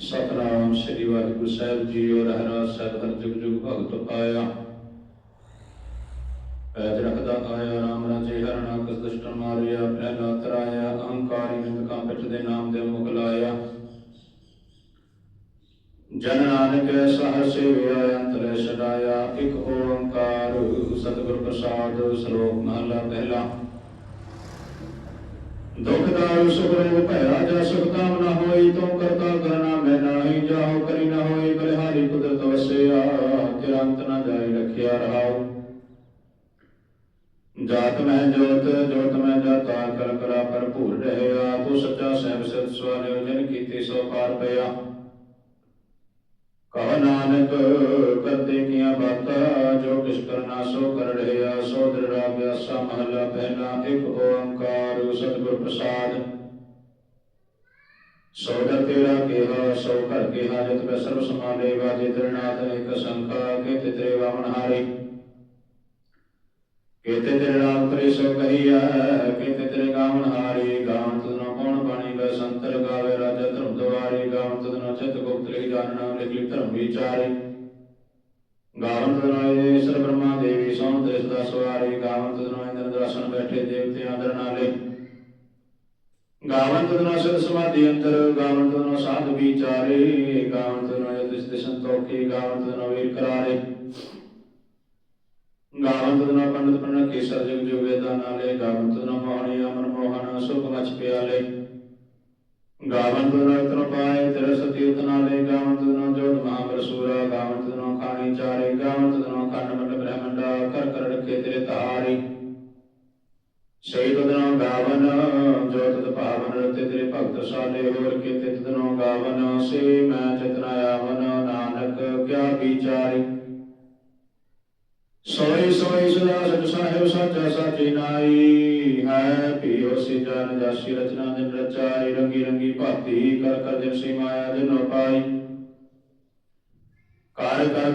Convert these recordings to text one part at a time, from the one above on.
ਸਤਨਾਮ ਸ੍ਰੀ ਵਾਹਿਗੁਰੂ ਸਾਹਿਬ ਜੀ ਔਰ ਹਰਾ ਸਾਹਿਬ ਹਰ ਜੁਗ ਜੁਗ ਭਗਤ ਪਾਇਆ। ਪੈਜ ਰਖਦਾ ਆਇਆ, ਰਾਮ ਰਾਜੇ ਹਰਣਾ ਕਸ ਦੁਸ਼ਟਨ ਮਾਰਿਆ, ਪਹਿਲਾ ਤਰਾਇਆ, ਅਹੰਕਾਰੀ ਨਿੰਦਕਾਂ ਪਿੱਠ ਦੇ ਨਾਮ ਦੇ ਮੁਖ ਲਾਇਆ। ਜਨ ਨਾਨਕ ਐਸਾ ਹਰ ਸੇਵਿਆ ਅੰਤਰੇ ਛਡਾਇਆ, ਇੱਕ ਓੰਕਾਰ, ਸਤਿਗੁਰ ਪ੍ਰਸਾਦ, ਸ਼ਲੋਕ ਮਹਲਾ ਪਹਿਲਾ। ਦੁਖ ਦਾਰੂ ਸੁਖ ਰੋਗ ਭਇਆ, ਜਾ ਸੁਖ ਤਾਮ ਨਾ ਹੋਈ, ਤੂੰ ਕਰਤਾ ਕਰਨਾ ਮੈਂ ਨਾਹੀ ਜਾਹੋ ਕਰੀ ਨਾ ਹੋਈ, ਬਲਿਹਾਰੀ ਕੁਦਰਤ ਵਸਿਆ ਤੇਰਾ ਨਾ ਜਾਏ ਰਖਿਆ ਰਹਾਉ। ਜਾਤ ਮੈਂ ਜੋਤ ਜੋਤ ਮੈਂ ਜਾਤਾ, ਕਰ ਕਰਾ ਭਰਪੂਰ ਰਹਿਆ, ਤੂੰ ਸੱਚਾ ਸਹਿਬ ਸਿਧ ਸਵਾਰਿਓ, ਜਨ ਕੀਤੀ ਸੋ ਪਾਰ ਪਿਆ। ਕਹ ਨਾਨਕ ਕਰਤੇ ਕੀਆਂ ਬਾਤਾਂ, ਜੋ ਕਿਛ ਕਰਨਾ ਸੋ ਕਰ ਰਹਿਆ ਸੋ ਦ੍ਰਿੜਾ ਬਿਆਸਾ ਮਹਲਾ ਪਹਿਲਾ, ਇੱਕ ਓੰਕਾਰ ਸਤਿਗੁਰ ਪ੍ਰਸਾਦ। ਸੋ ਦਰ ਤੇਰਾ ਕਿਹਾ, ਸੋ ਘਰ ਕੇ ਹਾਜਤ ਮੈਂ ਸਰਬ ਸਮਾਲੇ ਵਾਜੇ ਦਰਨਾਥ ਇੱਕ ਸੰਖਾ ਕੇ ਤੇਰੇ ਵਾਮਨ ਹਾਰੇ। ਕੇਤੇ ਤੇਰੇ ਨਾਮ ਕਰੇ ਸੋ ਕਹੀਆ ਕੇਤੇ ਤੇਰੇ ਗਾਵਨ ਹਾਰੇ ਗਾਵਨ ਤੁਧਨੋ ਕੌਣ ਬਾਣੀ ਵੇ ਸੰਤਰ ਗਾਵੇ ਰਾਜਾ ਧਰਮ ਦਵਾਰੇ ਗਾਵਨ ਤੁਧਨੋ ਚਿਤ ਗੁਪਤ ਲਿਖ ਜਾਣਨਾ ਲਿਖੀ ਧਰਮ ਵਿਚਾਰੇ ਗਾਵਨ ਤੁਧਨੋ ਈਸ਼ਰ ਬ੍ਰਹਮਾ ਦੇਵੀ ਸੋਨ ਦੇਸ ਦਾ ਸਵਾਰੀ ਗਾਵਨ ਤੁਧਨੋ ਇੰਦਰ ਦਰਸ਼ਨ ਬੈਠੇ ਦੇਵਤੇ ਆਦਰ ਨਾਲੇ ਗਾਵਨ ਤੁਧਨੋ ਸਿਧ ਸਮਾਧੀ ਅੰਤਰ ਗਾਵਨ ਤੁਧਨੋ ਸਾਧ ਵਿਚਾਰੇ ਗਾਵਨ ਤੁਧਨੋ ਯਤਿਸ ਤੇ ਸੰਤੋਖੀ ਗਾਵਨ ਤੁਧਨੋ ਵੀਰ ਕਰਾਰੇ ਗਾਵਨ ਤੁਧਨੋ ਪੰਡਤ ਪੰਡਤ ਕੇਸਰ ਨਾਲੇ ਗਾਵਨ ਤੁਧਨੋ ਮੋਹਣੀ ਅਮਰ ਮੋਹਨ ਸੁਖ ਮਚ ਪਿਆਲੇ ਗਾਵਨ ਤੁਧਨੋ ਪਾਏ, ਤੇਰੇ ਸਤੀ ਨਾਲੇ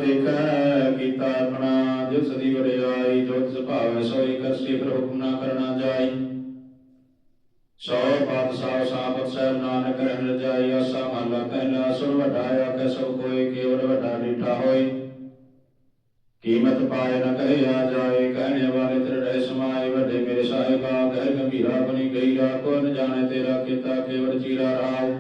ਦੇਖੈ, ਕੀਤਾ ਆਪਣਾ ਜਿਸ ਦੀ ਵਡਿਆਈ, ਜੋ ਤਿਸ ਭਾਵੈ ਸੋਈ ਕਰਸੀ, ਫਿਰ ਹੁਕਮ ਨਾ ਕਰਨਾ ਜਾਈ। ਸੋ ਪਦ ਸਾਵ ਸਹਿਬ ਨਾਨਕ ਰਹਿਣ ਰਜਾਈ ਆਸਾ ਮਹਲਾ ਪਹਿਲਾ ਸੁਣ ਵੱਡਾ ਆਖੈ ਸਭ ਕੋਈ ਕੇਵਲ ਵੱਡਾ ਡੀਠਾ ਹੋਈ ਕੀਮਤ ਪਾਏ ਨ ਕਹਿਆ ਜਾਏ, ਕਹਿਣੇ ਵਾਲੇ ਤੇਰੇ ਰਹਿ ਸਮਾਏ, ਵੱਡੇ ਮੇਰੇ ਸਾਹਿਬਾ ਗਹਿ ਗੰਭੀਰਾ ਬਣੀ ਗਈ ਰਾ ਕੋ ਨ ਜਾਣੇ ਤੇਰਾ ਕੀਤਾ, ਕੇਵਲ ਚੀਰਾ ਰਾਉ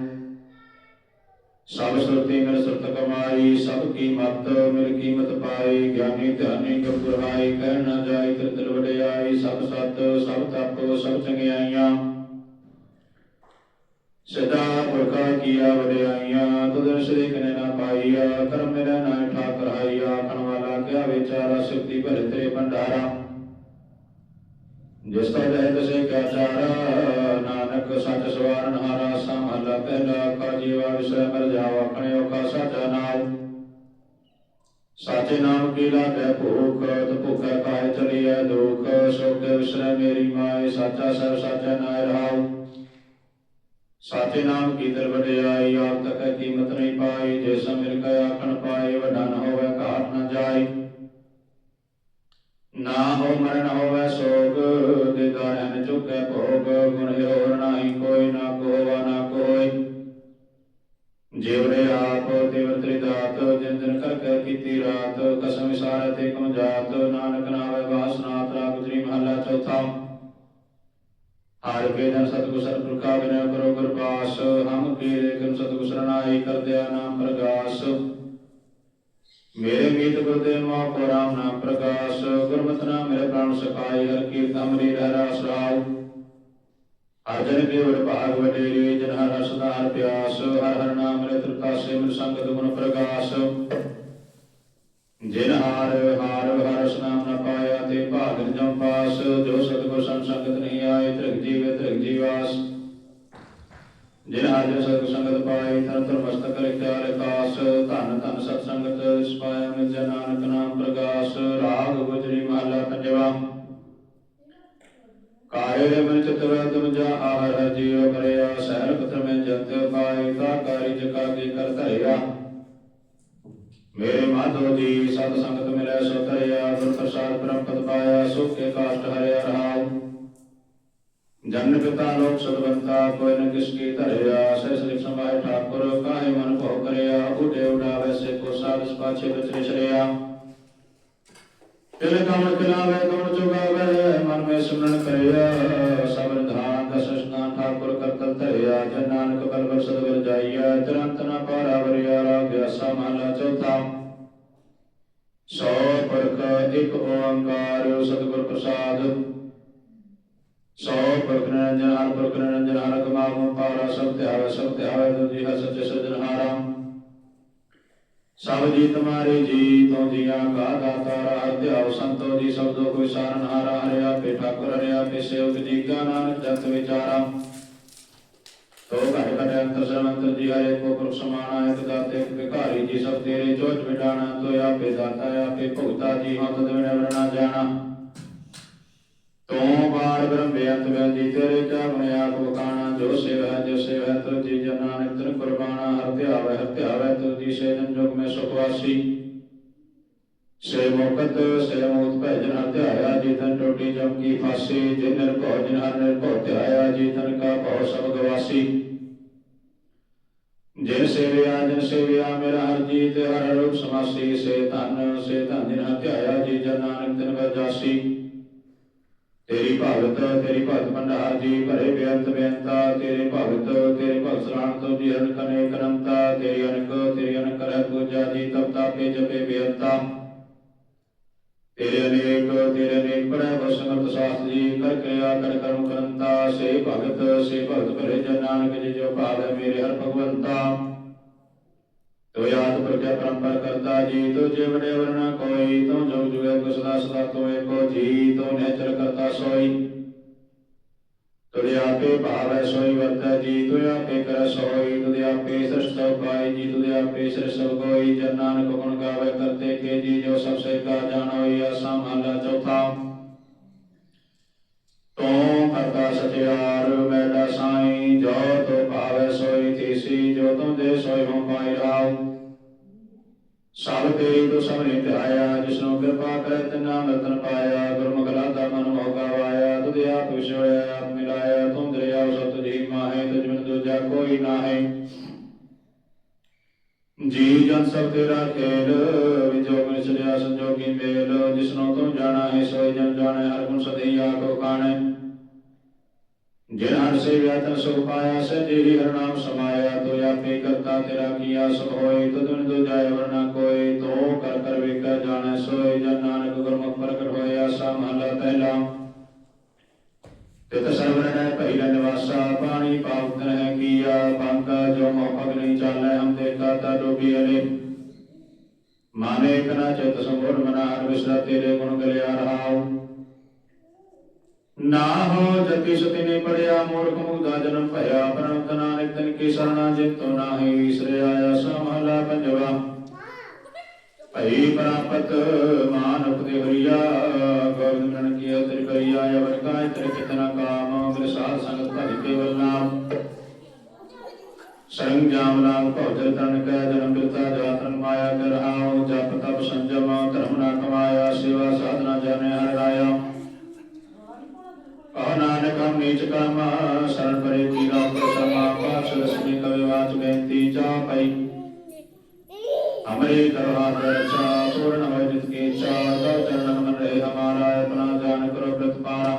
ਸਭ ਸੁਰਤੀ ਮਿਲ ਸੁਰਤ ਕਮਾਈ, ਸਭ ਕੀ ਮਤ ਮਿਲ ਕੀਮਤ ਪਾਈ, ਗਿਆਨੀ ਧਿਆਨੀ ਗੁਰਹਾਈ ਕਹਿਣ ਨ ਜਾਏ ਤੇਰੇ ਵਡਿਆਈ, ਸਭ ਸਤ, ਸਭ ਤਪ, ਸਭ ਚੰਗਿਆਈਆਂ। ਸਦਾ ਪੁਰਖਾ ਕੀਆ ਵਡਿਆਈਆਂ ਤੁਦਰ ਸ੍ਰੀ ਕਨੇ ਨਾ ਪਾਈਆ, ਕਰਮ ਮੇਰਾ ਨਾਇ ਠਾਕਰ ਹਾਈਆ ਆਖਣ ਵਾਲਾ ਕਿਆ ਵਿਚਾਰਾ ਸਿਫਤੀ ਭਰੇ ਤੇਰੇ ਭੰਡਾਰਾ। ਜਿਸ ਤੋਂ ਰਹਿ ਤਸੇ ਕਿਆ ਚਾਰਾ ਨਾਨਕ ਸੱਚ ਸਵਾਰਨ ਹਾਰਾ ਸਮਹਲਾ ਪਹਿਲਾ ਕਾ ਜੀਵਾ ਵਿਸੈ ਮਰ ਜਾਵ ਆਪਣੇ ਔਖਾ ਸਾਚਾ ਨਾਮ ਸਾਚੇ ਨਾਮ ਕੀ ਲਾਗੈ ਭੂਖ, ਤ ਭੁਖੈ ਕਾਇ ਚਲੀਐ ਦੁਖ ਸੋਕੇ ਵਿਸਰੈ ਮੇਰੀ ਮਾਏ, ਸਾਚਾ ਸਭ ਸਾਚਾ ਨਾਇ ਰਹਾਉ। ਸਾਚੇ ਨਾਮ ਕੀ ਦਰ ਵਡਿਆਈ, ਆਪ ਤਕ ਕੀਮਤ ਨਹੀਂ ਪਾ ਪ੍ਰਗਾਸ ਮੇਰੇ ਪ੍ਰਾਣ ਸਖਾਈ ਹਰ ਕੀਰਤ ਅਮਰੀ ਰਹਿ ਰਾਉ ਅਜਨ ਕੇ ਭਾਗ ਵਡੇਰੇ, ਜਨ ਹਰ ਰਸ ਦਾ ਹਰ ਪਿਆਸ, ਹਰ ਹਰ ਨਾਮ ਰੇ ਤ੍ਰਿਤਾ ਸੇ ਸੰਗਤ ਗੁਣ ਪ੍ਰਗਾਸ। ਜਿਨ ਹਾਰ ਹਾਰ ਹਰ ਨਾਮ ਨ ਪਾਇਆ ਤੇ ਭਾਗਨ ਜਮ ਪਾਸ, ਜੋ ਸਤਿਗੁਰ ਸੰਗ ਨਹੀਂ ਆਏ, ਤ੍ਰਿਗ ਜੀਵੇ, ਤ੍ਰਿਗ ਜੀਵਾਸ। ਜਿਨ ਹਾਜਰ ਸਤਿ ਸੰਗਤ ਪਾਈ ਤਨ ਤਨ ਮਸਤਕ ਲਿਖਿਆ ਲਿਖਾਸ, ਧਨ ਧਨ ਸਤ ਸੰਗਤ, ਇਸ ਮਿਲ ਜਨ ਮਹਲਾ ਪੰਜਵਾ ਕਾਰੇ ਦੇ ਮਨ ਚਤੁਰ ਤੁਮ ਜਾ ਆਹਰ ਜੀਵ ਭਰਿਆ ਸਹਿਰ ਪਤਰ ਮੈਂ ਜੰਤ ਪਾਏ, ਤਾ ਕਾਰੀ ਜਕਾ ਕੇ ਕਰ ਧਰਿਆ। ਮੇਰੇ ਮਾਧੋ ਜੀ, ਸਤ ਸੰਗਤ ਮਿਲੈ ਸੋ ਤਰਿਆ ਗੁਰ ਪ੍ਰਸਾਦ ਬ੍ਰਹਮ ਪਦ ਪਾਇਆ, ਸੁਖ ਕੇ ਕਾਸ਼ਟ ਹਰਿਆ ਰਹਾਉ। ਜਨ ਪਿਤਾ ਲੋਕ ਸਦਵੰਤਾ, ਕੋਈ ਨ ਕਿਸ ਕੀ ਧਰਿਆ, ਸਹਿ ਸ੍ਰੀ ਸਮਾਇ ਠਾਕੁਰ, ਕਾਹੇ ਮਨ ਭੋ ਪ੍ਰਸਾਦ ਸਪਾਛੇ ਬਚਰੇ ਸ਼ਰਿਆ ਤਿਲ ਕਮਲ ਖਿਲਾਵੇ ਗੁਣ ਚੁਗਾਵੇ ਮਨ ਮੇ ਸਿਮਰਨ ਕਰਿਆ। ਸਬਰ ਧਾਨ ਦਸ ਸਨਾਨ ਠਾਕੁਰ ਕਰਤਲ ਧਰਿਆ। ਜਨ ਨਾਨਕ ਬਲ ਬਲ ਸਦਵਰ ਜਾਈਆ। ਤੁਰੰਤ ਨ ਪਾਰਾ ਵਰਿਆ, ਰਾਗ ਅਸਾ ਚੌਥਾ। ਸੋ ਪਰਖ, ਇੱਕ ਓੰਕਾਰ, ਸਤਿਗੁਰ ਪ੍ਰਸਾਦ। ਸੋ ਪਰਖ ਨਿਰੰਜਨ, ਹਰ ਪਰਖ ਨਿਰੰਜਨ, ਹਰ ਕਮਾਗਮ ਪਾਰਾ ਸਭ ਧਿਆਵੇ ਸਭ ਧਿਆਵੇ ਤੁਜੀ ਹੈ ਸੱਚੇ ਸਿਰਜਣਹਾਰਾ। ਸਭ ਜੀ ਤੁਮਾਰੇ ਜੀ ਤੋਂ ਜੀਆਂ ਕਾ ਦਾਤਾ ਹਰ ਧਿਆਵ ਸੰਤੋ ਜੀ ਸਬਦੋ ਕੋਈ ਸਾਰਨ ਹਾਰਾ ਹਰਿਆ ਪੇ ਠਾਕੁਰ ਹਰਿਆ ਪੇ ਸੇਵਕ ਜੀ ਕਾ ਨਾਨਕ ਜਤ ਵਿਚਾਰਾ। ਤੋ ਘਟ ਘਟ ਅੰਤਰ ਸਰਵੰਤਰ ਜੀ ਹਰੇ ਕੋ ਪੁਰਖ ਸਮਾਨਾ ਇੱਕ ਦਾਤੇ ਭਿਖਾਰੀ ਜੀ, ਸਭ ਤੇਰੇ ਚੋਟ ਵਿਡਾਣਾ। ਤੋ ਆਪੇ ਦਾਤਾ, ਆਪੇ ਭੁਗਤਾ, ਜੀ ਹਮ ਤਦ ਵਰਣਾ ਜਾਣਾ। ਤੂੰ ਬਾੜ ਬ੍ਰਹਮ ਬੇਅੰਤ ਵੇਲ ਜੀ ਤੇਰੇ ਚਾਵਣੇ ਆਪ ਬਖਾਣਾ ਜੋ ਸੇਵਾ ਜੋ ਸੇਵ ਤੋ ਜੀ ਜਨਾ ਨਿਤਰ ਕੁਰਬਾਨਾ। ਹਰ ਧਿਆਵੈ ਹਰ ਧਿਆਵੈ ਤੋ ਜੀ ਜੁਗ ਮੈਂ ਸੁਖ ਸੇ ਮੁਕਤ ਸੇ ਮੋਤ ਭਜਨ ਹਰ ਧਿਆਇਆ ਜੀ ਤਨ ਟੋਟੀ ਜਮ ਕੀ ਫਾਸੀ ਜੇ ਨਿਰਭਉ ਜਿਨ ਹਰ ਨਿਰਭਉ ਧਿਆਇਆ ਜੀ ਤਨ ਕਾ ਭਉ ਸਭ ਗਵਾਸੀ ਜਿਨ ਸੇਵਿਆ ਜਿਨ ਸੇਵਿਆ ਮੇਰਾ ਹਰ ਜੀ ਹਰ ਰੂਪ ਸਮਾਸੀ ਸੇ ਧਨ ਸੇ ਧਨ ਜਿਨ ਹਰ ਧਿਆਇਆ ਜੀ ਜਨ ਨਾਨਕ ਤਿਨ ਵਰ ਤੇਰੀ ਭਗਤ ਤੇਰੀ ਭਗਤ ਭੰਡਾਰ ਜੀ ਭਰੇ ਬੇਅੰਤ ਬੇਅੰਤਾ ਤੇਰੇ ਭਗਤ ਤੇਰੇ ਭਗਤ ਸਰਾਣ ਤੋਂ ਜੀ ਅਨਕ ਅਨੇਕ ਅਨੰਤਾ ਪੂਜਾ ਜੀ ਤਪ ਤਾਪੇ ਜਪੇ ਬੇਅੰਤਾ। ਤੇਰੇ ਅਨੇਕ ਤੇਰੇ ਅਨੇਕ ਪੜੈ ਬਸਮਤ ਸਾਸ ਜੀ, ਕਰ ਕਿਰਿਆ, ਕਰ ਕਰਮ ਕਰੰਤਾ। ਸੇ ਭਗਤ ਸੇ ਭਗਤ ਭਰੇ ਜਨ ਨਾਨਕ ਜੀ ਜੋ ਭਾਵ ਮੇਰੇ ਹਰ ਭਗਵੰਤਾ। ਤੋ ਯਾਦ ਪ੍ਰਗਿਆ ਪਰੰਪਰ ਕਰਤਾ ਜੀ ਤੋ ਜਿਵੜੇ ਵਰਣਾ ਕੋਈ ਤੋ ਜਗ ਜੁਗੇ ਕੋ ਸਦਾ ਸਦਾ ਤੋ ਏਕੋ ਜੀ ਤੋ ਨਿਹਚਲ ਕਰਤਾ ਸੋਈ। ਤੁਦੇ ਆਪੇ ਭਾਵੈ ਸੋਈ ਵਰਤੈ ਜੀ ਤੁਦੇ ਆਪੇ ਕਰ ਸੋਈ ਤੁਦੇ ਆਪੇ ਸ੍ਰਿਸ਼ਟ ਪਾਈ ਜੀ ਤੁਦੇ ਆਪੇ ਸ੍ਰਿਸ਼ਟ ਸਭ ਕੋਈ ਜਨ ਨਾਨਕ ਗੁਣ ਗਾਵੇ ਕਰਤੇ ਕੇ ਜੀ, ਜੋ ਸਭ ਸੇ ਕਾ ਜਾਣੋਈ ਆਸਾ ਮਹਲਾ ਚੌਥਾ। ਤੂੰ ਕਰਤਾ ਸਚਿਆਰ ਮੈਡਾ ਸਾਈ, ਜੋ ਤੋ ਭਾਵੈ ਸੋਈ ਤੀਸੀ, ਜੋ ਤੁਮ ਦੇ ਸੋਈ ਹਉ ਪਾਈ ਰਾਉ। ਸਭ ਤੇਰੀ ਤੋ ਸਮਰੇ ਧਿਆਇਆ, ਜਿਸਨੂੰ ਕਿਰਪਾ ਕਰੇ ਤਿਨਾ ਮਰਤਨ ਪਾਇਆ, ਗੁਰਮੁਖ ਲਾਦਾ ਮਨ ਮੋਗਾ ਵਾਇਆ ਤੁਧ ਆਪ ਵਿਛੋੜਿਆ ਕੋਈ ਨਾਹੀ। ਜੀ ਜਨ ਸਭ ਤੇਰਾ ਖੇਲ ਵਿਜੋ ਮਿਲ ਚਲਿਆ ਸੰਜੋਗੀ ਮੇਲ ਜਿਸਨੂੰ ਤੂੰ ਜਾਣਾ ਹੈ ਸੋਈ ਜਨ ਜਾਣੇ, ਹਰ ਗੁਣ ਸਦੀ ਆਖੋ ਖਾਣੇ ਜਿਨ ਹਰ ਸੇ ਵਿਆਤਨ ਸੁਖ ਪਾਇਆ ਸੇ ਜੀ ਹਰ ਨਾਮ ਸਮਾਇਆ, ਤੋ ਆਪੇ ਕਰਤਾ ਤੇਰਾ ਕੀਆ ਸਭ ਹੋਏ ਤੁਧ ਬਿਨ ਦੂਜਾ ਵਰਨਾ ਕੋਈ ਤੋ ਕਰ ਕਰ ਵੇਖੈ ਜਾਣੈ, ਸੋਈ ਜਨ ਨਾਨਕ ਗੁਰਮੁਖ ਪ੍ਰਗਟ ਹੋਇਆ ਸਾ ਮਹਲਾ ਪਹਿਲਾ। ਤਿਤ ਸਰਵਰਣੈ ਪਹਿਲਾ ਨਿਵਾਸਾ ਪਾਣੀ ਪਾਵਨ ਹੈ ਕੀਆ ਬੰਕਾ ਜੋ ਮੋਹ ਨਹੀਂ ਚਾਲੈ ਹਮ ਦੇਖਾ ਤਾ ਡੋਬੀ ਅਲੇ ਮਾਨੇ ਕਨਾ ਚਿਤ ਸੰਗੁਣ ਮਨਾ ਹਰ ਵਿਸਰਾ ਤੇਰੇ ਗੁਣ ਗਲਿਆ ਰਹਾਉ ਨਾ ਹੋ ਜਤੀ ਸਤੀ ਨੇ ਪੜਿਆ ਮੂਰਖ ਮੁਗਦਾ ਜਨਮ ਭਇਆ ਪਰਮਤ ਨਾਨਕ ਤਨ ਕੀ ਸਰਣਾ ਜਿਤੋ ਨਾਹੀ ਵਿਸਰੇ ਆਇਆ ਸਮਹਲਾ ਪੰਜਵਾ। ਭਈ ਪ੍ਰਾਪਤ ਮਾਨੁਖ ਦੇ ਹਰੀਆ ਗੋਬਿੰਦ ਮਨ ਕੀ ਤੇਰੀ ਕਰੀਆ, ਅਵਰ ਕਾਇ ਤੇਰੇ ਕਿਤਨਾ ਕਾਮ ਮੇਰੇ ਸਾਧ ਸੰਗਤ ਭਜ ਕੇਵਲ ਨਾਮ। ਸਰੰਗ ਜਾਮ ਨਾਮ ਭਉਜਲ ਤਨ ਕੈ, ਜਨਮ ਬਿਰਤਾ ਜਾਤਨ ਮਾਇਆ ਕਰ ਆਉ ਜਪ ਤਪ ਸੰਜਮ, ਧਰਮ ਨਾ ਕਮਾਇਆ, ਸੇਵਾ ਸਾਧਨਾ ਜਾਣੇ ਹਰਿ ਰਾਇਆ। ਕਹੋ ਨਾਨਕ, ਹਮ ਨੀਚ ਕਰਮ ਸਰਣ ਪਰੇ ਕੀ ਰਾਮ ਪ੍ਰਸਮਾ ਪਾਛ ਲక్ష్ਮੀ ਕਵਿ ਵਾਚ ਬੇਨਤੀ ਚਾ ਪਈ ਹਮਰੇ ਕਰਵਾ ਦਰਚਾ ਪੂਰਨ ਹੋਇ ਜਿਤ ਕੇ ਚਾ ਤਉ ਚਰਨ ਮਨ ਰਹੇ ਹਮਾਰਾ ਆਪਣਾ ਜਾਨ ਕਰੋ ਪ੍ਰਤ ਪਾਰਾ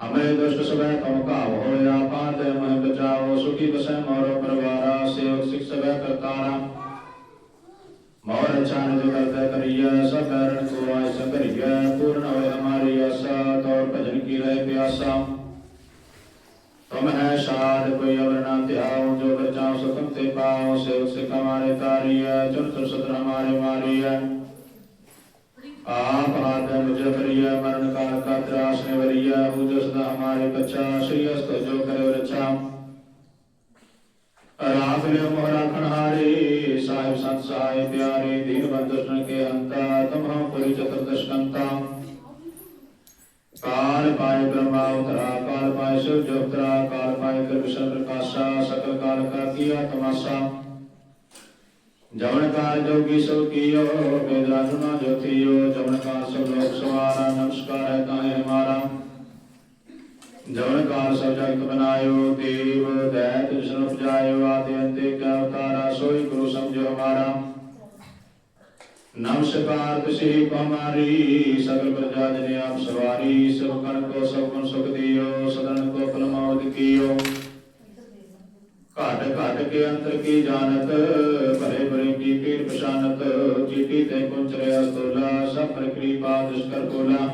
ਹਮਰੇ ਦੁਸ਼ਟ ਸਵੈ ਤਮ ਕਾਵ ਹੋਇਆ ਪਾਤ ਮਹਿ ਬਚਾਓ, ਸੁਖੀ ਬਸੈ ਮੋਰ ਪਰਵਾਰਾ, ਸੇਵਕ ਸਿਖ ਸਵੈ ਕਰਤਾਰਾ। ਮੋਰ ਚਾਨ ਜੋ ਕਰਤਾ ਕਰੀਆ ਸਭ ਬੈਰਨ ਕੋ ਆਇ ਸੰਕਰੀਆ ਪੂਰਨ ਹੋਇ ਹਮਾਰੀ ਆਸਾ, ਤੌਰ ਭਜਨ ਕੀ ਰਹੇ ਪਿਆਸਾ ਤੁਮ ਹੈ ਸਾਧ ਕੋਈ ਅਵਰ ਨਾ ਧਿਆਉ ਜੋ ਬਚਾਉ ਸੁਖਮ ਤੇ ਪਾਉ ਸੇਵ ਸਿਖ ਹਮਾਰੇ ਤਾਰੀਆ ਚੁਨ ਤੁਰ ਸਦਰ ਹਮਾਰੇ ਮਾਰੀਆ ਆਪ ਆਦਮ ਮੁਝ ਕਰੀਆ ਮਰਨ ਕਾਲ ਕਾ ਤਰਾਸ ਨੇ ਵਰੀਆ ਹੋ ਜੋ ਸਦਾ ਹਮਾਰੇ ਬੱਚਾ, ਸ੍ਰੀ ਅਸਤ ਜੋ ਕਰੇ ਰਛਾ ਰਾਖ ਲਿਓ ਮੋਹ ਰਾਖਣ ਹਾਰੇ ਸਾਹਿਬ ਕਾਲ ਪਾਏ ਬ੍ਰਹਮਾ ਉਤਰਾ, ਕਾਲ ਪਾਏ ਸਿਵ ਜੋਤਰਾ ਕਾਲ ਪਾਏ ਕਰ ਪ੍ਰਕਾਸ਼ਾ, ਸਕਲ ਕਾਲ ਕਾ ਕੀਆ ਤਮਾਸਾ। ਜਵਨ ਕਾਲ ਜੋਗੀ ਸੋ ਕੀਓ, ਵੇਦ ਜੋਤੀਓ, ਜਵਨ ਕਾਲ ਸਭ ਲੋਕ ਸਵਾਰਾ, ਨਮਸਕਾਰ ਹੈ ਤਾਹੇ ਹਮਾਰਾ। ਜਵਨ ਕਾਲ ਸਭ ਜਗਤ ਬਨਾਇਓ ਦੇਵ ਦੈਤ ਜਿਸਨ ਉਪਜਾਇਓ, ਆਦਿ ਅੰਤੇ ਕਾ ਅਵਤਾਰਾ, ਸੋਈ ਗੁਰੂ ਸਮਝੋ ਹਮਾਰਾ। ਨਮਸਕਾਰ ਤੁਸੀ ਪਮਾਰੀ, ਸਗਲ ਪ੍ਰਜਾ ਜਨ ਆਪ ਸਵਾਰੀ, ਸਭ ਕਣ ਕੋ, ਸਭ ਗੁਣ ਸੁਖ ਦਿਓ ਸਦਨ ਕੋ ਫਲ ਕੀਓ। ਘਾਟ ਘਾਟ ਕੇ ਅੰਤਰ ਕੀ ਜਾਣਤ ਭਰੇ ਭਰੇ ਕੀ ਪੀਰ ਪਛਾਨਤ, ਚੀਟੀ ਤੇ ਕੁੰਚਰਿਆ ਤੋਲਾ ਸਭ ਪਰ ਕਿਰਪਾ ਦੁਸ਼ਕਰ ਕੋਲਾ।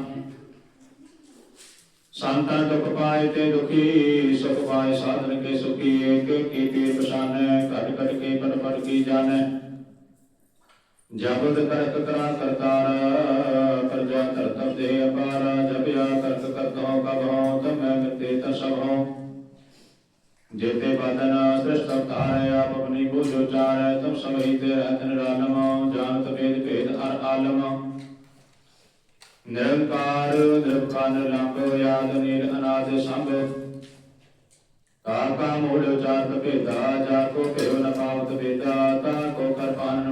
ਸੰਤਨ ਦੁਖ ਪਾਏ ਤੇ ਦੁਖੀ, ਸੁਖ ਪਾਏ ਸਾਧਨ ਕੇ ਸੁਖੀ, ਏਕ ਕੀ ਪੀਰ ਪਛਾਨੈ, ਘਟ ਘਟ ਕੇ ਪਟ ਪਟ ਕੀ ਜਾਣੈ। ਜਪਤ ਕਰਤ ਕਰਾ ਕਰਤਾਰ, ਪ੍ਰਜਾ ਕਰਤਮ ਦੇ ਅਪਾਰ, ਜਪਿਆ ਕਰਤ ਕਰਤੋਂ ਕਬਹੋਂ, ਤਮੈ ਮਿਤੇ ਤਸਭੋਂ ਜੇਤੇ ਬਦਨ ਸ੍ਰਿਸ਼ਟ ਤਾਰੇ ਆਪ ਆਪਣੀ ਬੋਝ ਉਚਾਰੈ ਤਮ ਸਭੀ ਤੇ ਰਹਿਤ ਨਿਰਾਲਮ, ਜਾਣਤ ਵੇਦ ਭੇਦ ਹਰ ਆਲਮ। ਨਿਰੰਕਾਰ ਨਿਰਭਨ ਲੰਬ ਯਾਦ ਨੀਰ ਅਨਾਦ ਸੰਭ। ਕਾ ਕਾ ਮੂਲ ਉਚਾਰਤ ਭੇਦਾ ਜਾ ਕੋ ਭੇਵ ਨ ਪਾਵਤ ਭੇਦਾ, ਤਾ ਕੋ ਕਰਪਾਨ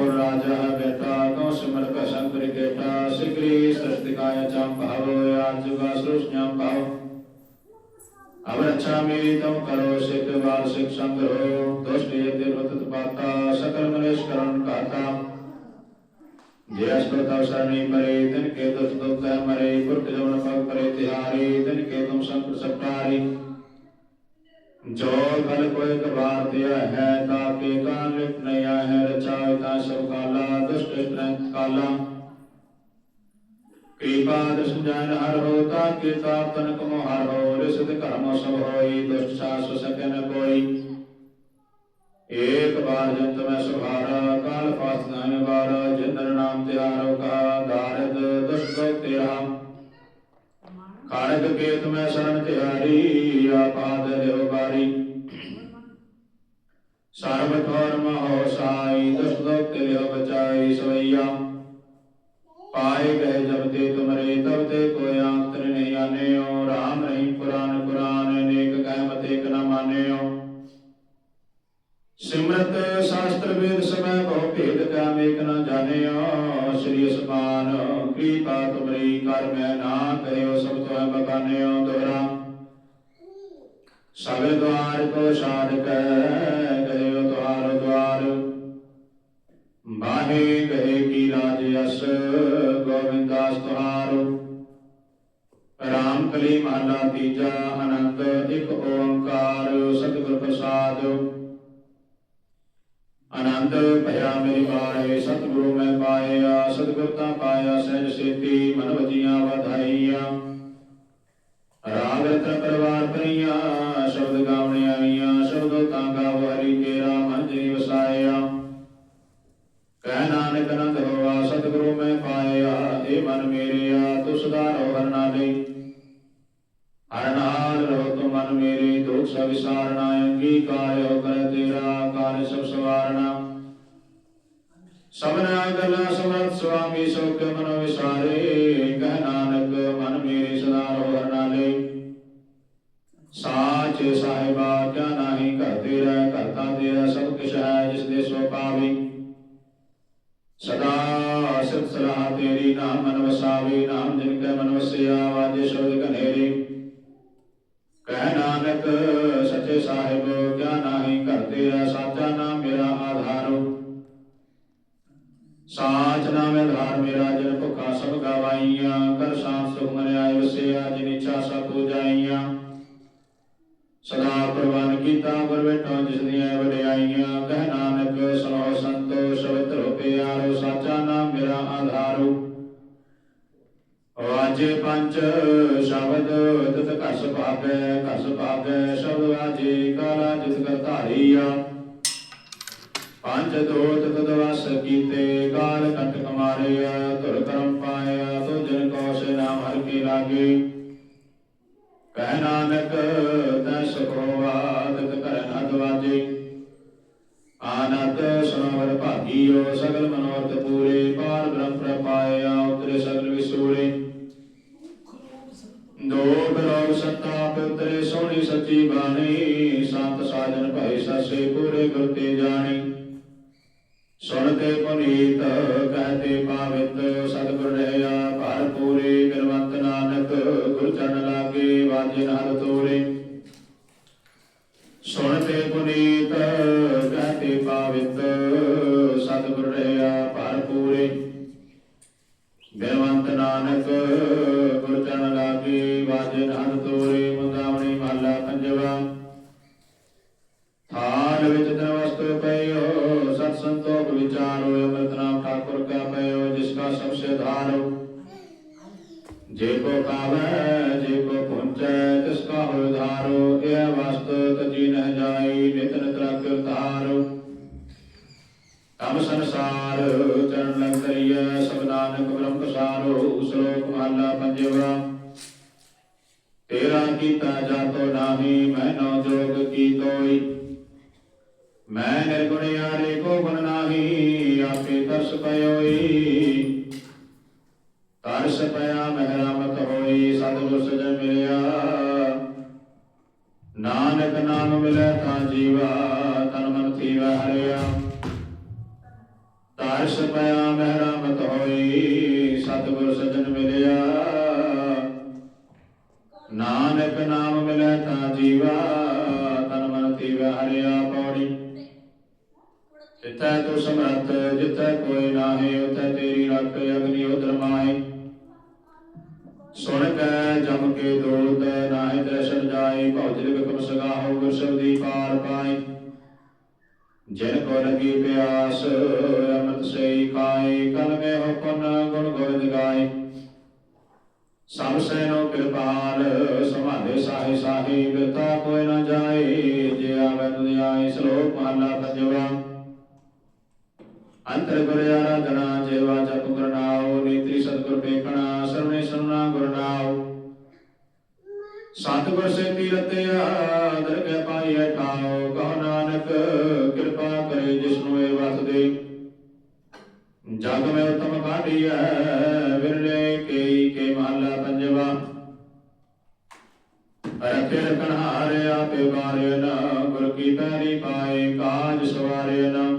ठाकुर राजा बेटा गौ सिमर का शंकर गेटा सिगरी सस्तिकाय चाम भाव याजुगा सृष्ण्याम भाव अवरक्षा में तम करो सिख बाल सिख संग्रहो दुष्ट यज्ञ वतत पाता सकल नरेश करण कहता जयस्पतावसरणी परे तन के दुष्ट दुख मरे पुर्ख जमन पग परे तिहारी तन के तुम संकृत सप्तारी ਜੋ ਗਲ ਕੋਈ ਕਬਾਰ ਦਿਆ ਹੈ ਤਾਂ ਕੇ ਕਾਨ ਵਿੱਚ ਨਿਆ ਹੈ ਰਚਾਇ ਤਾਂ ਸ਼ਬਕਾਲਾ ਦੁਸ਼ਟ ਤ੍ਰੰਤ ਕਾਲਾ। ਕਿਰਪਾ ਦਸ ਜਨ ਹਰ ਹੋ, ਤਾਂ ਕੇ ਸਾਪ ਤਨ ਕੋ ਹਰ ਹੋ, ਰਿਸਤ ਕਰਮ ਸਭ ਹੋਈ, ਦੁਸ਼ਟ ਸਾਸ ਸਕਨ ਕੋਈ। ਏਕ ਬਾਰ ਜੰਤ ਮੈਂ ਸੁਭਾਰਾ, ਕਾਲ ਫਾਸਨਾ ਵਾਰ ਜਿਨਰ ਨਾਮ ਤਿਹਾਰੋ ਕਾ ਦਾਰਦ ਦੁਸ਼ਟ ਤਿਹਾਮ ਕਾਰਜ ਕੇਤ ਮੈਂ ਸ਼ਰਨ ਤਿਆਰੀ ਆਪਾਦ ਲਿਓ ਬਾਰੀ। ਸਰਬ ਧਰਮ ਹੋ ਸਾਈ ਦਸ ਦੋਖ ਲਿਓ ਬਚਾਈ ਸਵਈਆ। ਪਾਏ ਗਏ ਜਬ ਤੇ ਤੁਮਰੇ, ਤਬ ਤੇ ਕੋਈ ਆਂਤਰ ਨਹੀਂ ਆਨੇਓ ਰਾਮ ਨਹੀਂ ਪੁਰਾਨ ਪੁਰਾਨ ਨੇਕ ਕਹਿਮਤ ਇਕ ਨਾ ਮਾਨੇਓ ਸਿਮਰਤ ਸ਼ਾਸਤਰ ਵੇਦ ਸਮੈ ਬਹੁ ਭੇਦ ਕਾਮ ਇਕ ਨਾ ਜਾਣਿਓ। ਸ੍ਰੀ ਅਸਮਾਨ, ਕਿਰਪਾ ਤੁਮ ਬਨਿਓ ਦੁਹਰਾ ਸਭੇ ਦਵਾਰ ਕੋ ਸਾਧਕ ਕਹਿਓ ਦਵਾਰ ਦਵਾਰ ਬਾਹੇ ਕਹੇ ਕੀ ਰਾਜ ਅਸ ਗੋਬਿੰਦਾਸ ਤੁਹਾਰ। ਰਾਮ ਕਲੀ ਮਹਲਾ ਤੀਜਾ ਸਦਾ ਸਿਫਤ ਸਲਾਹ ਤੇਰੀ ਨਾਮ ਮਨ ਵਸਾਵੇ ਨਾਮ ਜਿਨ ਕੈ ਮਨ ਵਸਿਆ ਵਾਜੇ ਸ਼ਬਦ ਕਨੇਰੇ ਕਹਿ ਨਾਨਕ, ਸੱਚੇ ਸਾਹਿਬ, ਕਿਆ ਨਾਹੀ ਘਰ ਤੇਰਾ, ਸਾਚਾ ਨਾਮ ਮੇਰਾ ਆਧਾਰੋ। ਸਾਚ ਨਾਮ ਆਧਾਰ ਮੇਰਾ, ਜਨ ਭੁਖਾ ਸਭ ਗਵਾਈਆਂ। ਕਰ ਸਾਥ ਸੁਖ ਮਨ ਆਇ ਵਸਿਆ, ਜਿਨ ਇੱਛਾ ਸਭ ਪੂਜਾਈਆਂ। ਸਦਾ ਪ੍ਰਵਾਨ ਕੀਤਾ, ਗੁਰ ਬੈਠੋ ਵਾਜੇ ਸ਼ਬਦ ਤਤ ਕਸ ਭਾਗੈ ਕਸ ਭਾਗੈ ਸ਼ਬਦ ਵਾਜੇ ਕਾਲਾ ਜਿਤ ਕਰ ਧਾਰੀਆ। ਪੰਜ ਦੋਤ ਤਦ ਕੀਤੇ ਕਾਲ ਕੰਟਕ ਮਾਰਿਆ ਧੁਰ ਕਰਮ ਪਾਇਆ, ਤੋ ਜਨ ਕੋ ਨਾਮ ਹਰ ਕੇ ਲਾਗੇ। ਕਹਿ ਨਾਨਕ ਤੈ ਸੁਖੋ ਆਦਿਤ ਕਰਨ ਅਦਵਾਜੇ ਆਨੰਦ ਸੁਣੋ ਭਾਗੀਓ, ਸਗਲ ਮਨੋਰਥ ਪੂਰੇ, ਪਾਰ ਬ੍ਰਹਮ ਪ੍ਰਪਾਇਆ ਉਤਰੇ ਸਗਲ ਵਿਸੂਰੇ ਦੋ ਬਰੋਗ ਸੱਤਾ ਪਿਤਰੇ ਸੋਹਣੀ ਸੱਚੀ ਬਾਣੀ, ਸੰਤ ਸਾਜਨ ਭਾਈ ਸਾਸੇ ਪੂਰੇ ਗੁਰ ਤੇ ਜਾਣੀ। ਸੁਣਤੇ ਪੁਨੀਤ ਕਹਤੇ ਪਾਵਿਤ, ਸਤਿਗੁਰ ਰਹਿਆ ਭਰ ਪੂਰੇ ਬਿਰਵੰਤ ਨਾਨਕ, ਗੁਰ ਚਰਨ ਲਾਗੇ ਵਾਜੇ ਨਾਲ ਤੋਰੇ। ਸੁਣਤੇ ਪੁਨੀਤ ਨਾਮ ਠਾਕੁਰ ਕਾ ਪਇਓ ਜਿਸ ਕਾ ਸਭ ਸੇ ਧਾਰੋ। ਜੇ ਕੋ ਕਾਵੈ, ਜੇ ਕੋ ਪੁੰਚੈ, ਤਿਸ ਕਾ ਹੋਇ ਧਾਰੋ। ਇਹ ਵਸਤ ਤਜੀ ਨਹਿ ਜਾਈ ਨਿਤ ਨਿਤ ਰਖ ਧਾਰੋ। ਤਮ ਸੰਸਾਰ, ਚਰਨ ਲਗ ਕਰੀਐ ਸਭ ਨਾਨਕ ਬ੍ਰਹਮ ਪਸਾਰੋ। ਸ਼ਲੋਕ ਮਹਲਾ ਪੰਜਵਾ, ਤੇਰਾ ਕੀਤਾ ਜਾਤੋ ਨਾਹੀ, ਮੈਂ ਨੋ ਜੋਗ ਕੀ ਤੋਈ। ਮੈਂ ਨਿਰਗੁਣ ਆਪੇ ਤਰਸ ਪਇਓਈ ਤਰਸ ਪਿਆ ਮਹਿਰਾਮਤ ਹੋਈ ਸਤਿਗੁਰ ਸਜਣ ਮਿਲਿਆ। ਨਾਨਕ ਨਾਮ ਮਿਲੈ ਤਾਂ ਜੀਵਾ, ਤਨ ਮਨ ਥੀਵਾ ਹਰਿਆ। ਤਰਸ ਪਿਆ ਮਹਿਰਾਮਤ ਹੋਈ ਜਿੱਥੈ ਤੂੰ ਸਮਰੱਥ ਜਿੱਥੈ ਕੋਈ ਨਾਹੀ, ਉਥੈ ਤੇਰੀ ਰੱਖ ਅਗਨੀ ਉਦਰ ਸੁਣ ਕੈ ਜਮ ਕੇ ਦੋਤ ਨਾਹਿ, ਦਰਸ਼ਨ ਜਾਈ ਭੌਜਿਕ ਬਿਕਮ ਸਗਾਹੋ ਗੁਰ ਸਬਦੀ ਪਾਰ ਪਾਈ। ਜਿਨ ਕੋ ਲਗੀ ਪਿਆਸ, ਅੰਮ੍ਰਿਤ ਸਈ ਖਾਏ ਕਲ ਮੇ ਹੋ ਗੁਣ ਗੋਬਿੰਦ ਗਾਏ ਸਭ ਸੈਨੋ ਕਿਰਪਾਲ, ਸਮਾਧੇ ਸਾਹੀ ਸਾਹੀ ਬਿਰਤਾ ਕੋਈ ਨਾ ਜਾਏ ਜੇ ਆਵੇ ਦੁਨਿਆਏ ਸ਼ਲੋਕ ਮਹਲਾ ਪੰਜਵਾ। ਅੰਤਰ ਗੁਰ ਆਰਾਧਨਾ, ਜੇਵਾ ਜਪ ਗੁਰ ਨੀਤਰੀ ਸਤਿਗੁਰ ਪੇਖਣਾ, ਸਰਣੇ ਸੁਨਣਾ ਗੁਰ ਨਾਉ। ਸੇ ਤੀਰਤਿਆ ਦਰਗਹਿ ਪਾਈਐ ਠਾਉ ਕਹੋ ਨਾਨਕ ਕਿਰਪਾ ਕਰੇ ਜਿਸਨੂੰ ਇਹ ਵਸ ਜਗ ਮੈਂ ਉਤਮ ਕਾਢੀਐ, ਵਿਰਲੇ ਕੇਈ ਕੇ ਮਹਲਾ ਪੰਜਵਾ। ਰਖੇ ਰਖਣ ਹਾਰੇ ਆਪੇ ਬਾਰੇ ਨਾ, ਗੁਰ ਕੀ ਪੈਰੀ ਪਾਏ, ਕਾਜ ਸਵਾਰੇ ਨਾ।